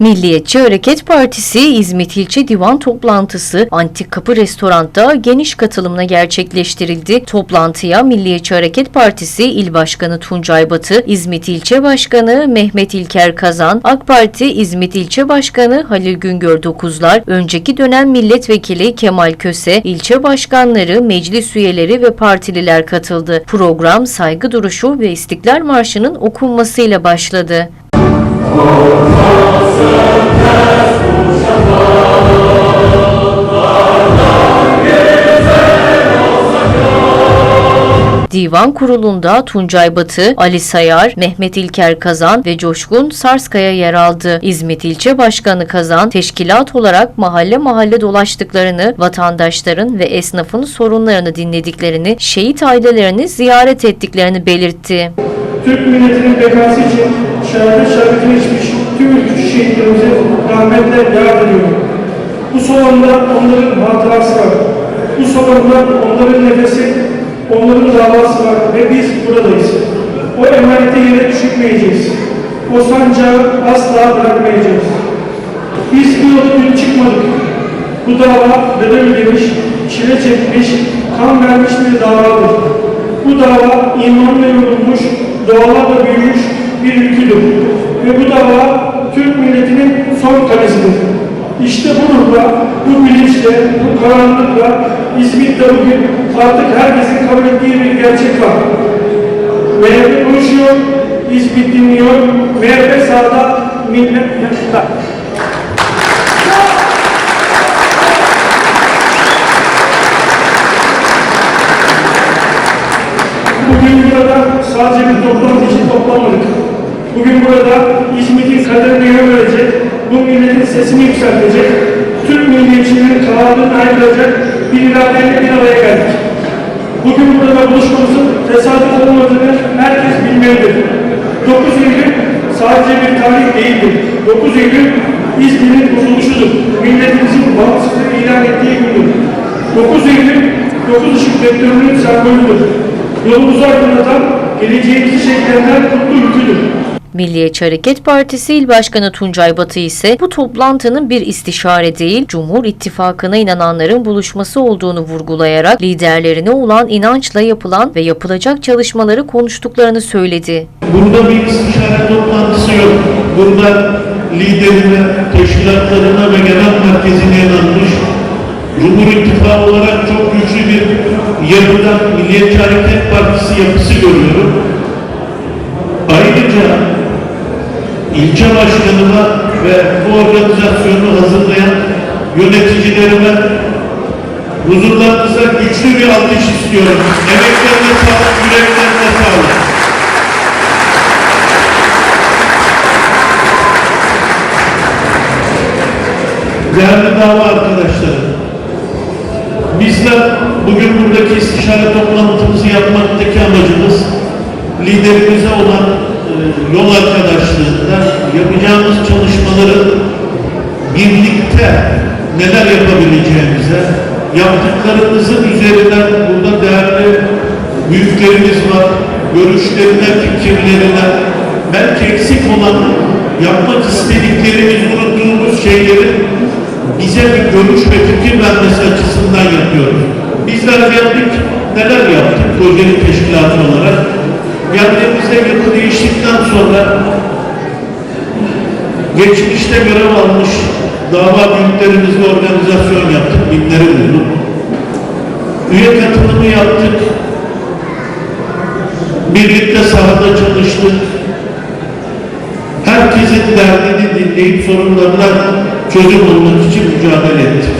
Milliyetçi Hareket Partisi İzmit İlçe Divan Toplantısı Antik Kapı Restorant'ta geniş katılımla gerçekleştirildi. Toplantıya Milliyetçi Hareket Partisi İl Başkanı Tuncay Batı, İzmit İlçe Başkanı Mehmet İlker Kazan, AK Parti İzmit İlçe Başkanı Halil Güngör Dokuzlar, önceki dönem milletvekili Kemal Köse, ilçe başkanları, meclis üyeleri ve partililer katıldı. Program saygı duruşu ve İstiklal Marşı'nın okunmasıyla başladı. Divan kurulunda Tuncay Batı, Ali Sayar, Mehmet İlker Kazan ve Coşkun Sarskaya yer aldı. İzmit İlçe Başkanı Kazan, teşkilat olarak mahalle mahalle dolaştıklarını, vatandaşların ve esnafın sorunlarını dinlediklerini, şehit ailelerini ziyaret ettiklerini belirtti. Türk milletinin bekası için şehadet şerbetini içmiş tüm şehitlerimize rahmetle yad ediyorum. Bu salonda onların hatırası var. Bu salonda onların nefesi, onların davası var ve biz buradayız. O emaneti yere düşürmeyeceğiz. O sancağı asla bırakmayacağız. Biz yola dün çıkmadık. Bu dava bedel ödemiş, çile çekmiş, kan vermiş bir davadır. Bu dava imanla yorulmuş, dualarla büyümüş bir ülküdür. Ve bu dava Türk milletinin son kalesidir. İşte bu ruhla, bu bilinçle, bu karanlıkla İzmit'te bugün artık herkesin kabul ettiği bir gerçek var. MHP konuşuyor, İzmit dinliyor, MHP sağda, millet yanında. Bugün burada sadece bir toplantı için toplanmadık. Bugün burada İzmit'in kaderine yön verecek, bu milletin sesini yükseltecek, Türk milliyetçiliğinin kararını ayrılacak bir iradeyle bir araya geldik. Bugün burada buluşmamızın tesadüf olmadığını herkes bilmelidir. 9 Eylül sadece bir tarih değildir. 9 Eylül İzmir'in kuruluşudur. Milletimizin bağımsızlığı ilan ettiği gündür. 9 Eylül 9 ışık vektörünün sembolüdür. Yolumuzu aydınlatan, geleceğimizi şekillenen kutlu ülküdür. Milliyetçi Hareket Partisi İl Başkanı Tuncay Batı ise bu toplantının bir istişare değil, Cumhur İttifakı'na inananların buluşması olduğunu vurgulayarak liderlerine olan inançla yapılan ve yapılacak çalışmaları konuştuklarını söyledi. Burada bir istişare toplantısı yok. Burada liderine, teşkilatlarına ve genel merkezine inanmış, Cumhur İttifakı olarak çok güçlü bir yapıdan Milliyetçi Hareket Partisi yapısı görüyorum. Ayrıca ilçe başkanıma ve bu organizasyonu hazırlayan yöneticilerime huzurlarınıza güçlü bir alkış istiyorum. Emeklerine sağlık, yüreklerine sağlık. Değerli dava arkadaşlarım, bizler bugün buradaki istişare toplantımızı yapmaktaki amacımız liderimize olan yol arkadaşlığında yapacağımız çalışmaları birlikte neler yapabileceğimize, yaptıklarımızın üzerinden burada değerli büyüklerimiz var, görüşlerine, fikirlerine, belki eksik olan yapmak istediklerimiz, unuttuğumuz şeyleri bize bir görüş ve fikir vermesi açısından yapıyoruz. Bizler geldik, neler yaptık Kocaeli Teşkilatı olarak? Geldiğimizde yapı değiştikten sonra geçmişte görev almış dava büyüklerimizle organizasyon yaptık, binleri bulduk. Üye katılımı yaptık. Birlikte sahada çalıştık. Herkesin derdini dinleyip sorunlarına çözüm bulmak için mücadele ettik.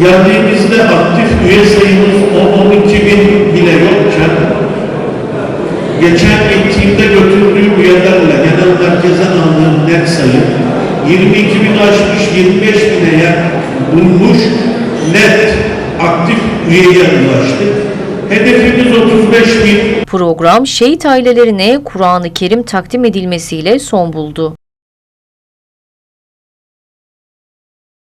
Geldiğimizde aktif üye sayımız geçen gittiğimde götürdüğüm üyelerle genel merkezden aldığım net sayı 22 bin aşmış 25 bine yer bulmuş net aktif üyeye ulaştık. Hedefimiz 35 bin Program şehit ailelerine Kur'an-ı Kerim takdim edilmesiyle son buldu.